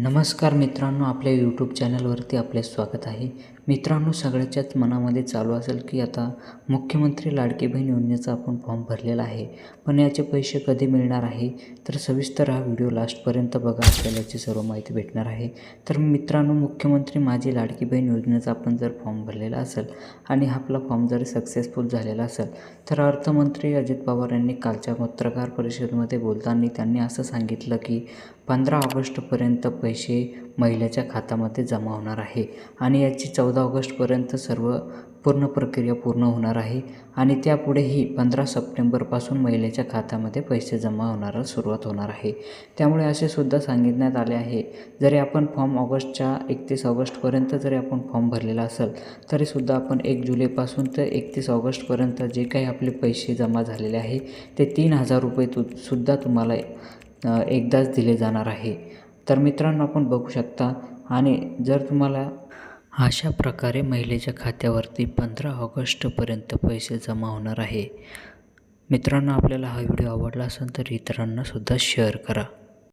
नमस्कार मित्रांनो आपल्या यूट्यूब चॅनलवरती आपले स्वागत आहे. मित्रांनो सगळ्याच्याच मनामध्ये चालू असेल की आता मुख्यमंत्री लाडकी बहीण योजनेचा आपण फॉर्म भरलेला आहे. पण याचे पैसे कधी मिळणार आहे? तर सविस्तर हा व्हिडिओ लास्टपर्यंत बघा आपल्याला याची सर्व माहिती भेटणार आहे. तर मित्रांनो मुख्यमंत्री माझी लाडकी बहीण योजनेचा आपण जर फॉर्म भरलेला असेल आणि आपला फॉर्म जर सक्सेसफुल झालेला असेल तर अर्थमंत्री अजित पवार यांनी कालच्या पत्रकार परिषदेमध्ये बोलताना त्यांनी असं सांगितलं की पंधरा ऑगस्टपर्यंत पैसे महिलेच्या खात्यामध्ये जमा होणार आहे आणि याची चौदा ऑगस्टपर्यंत सर्व पूर्ण प्रक्रिया पूर्ण होणार आहे आणि त्यापुढेही पंधरा सप्टेंबरपासून महिलेच्या खात्यामध्ये पैसे जमा होणारा सुरुवात होणार आहे. त्यामुळे असे सुद्धा सांगितण्यात आले आहे जरी आपण फॉर्म ऑगस्टच्या एकतीस ऑगस्टपर्यंत जरी आपण फॉर्म भरलेला असेल तरीसुद्धा आपण एक जुलैपासून ते एकतीस ऑगस्टपर्यंत जे काही आपले पैसे जमा झालेले आहे ते तीन हजार रुपये तु सुद्धा तुम्हाला एकदाच दिले जाणार आहे. तर मित्रांनो आपण बघू शकता आणि जर तुम्हाला अशा प्रकारे महिलेच्या खात्यावरती पंधरा ऑगस्टपर्यंत पैसे जमा होणार आहे. मित्रांनो आपल्याला हा व्हिडिओ आवडला असेल तर इतरांनासुद्धा शेअर करा.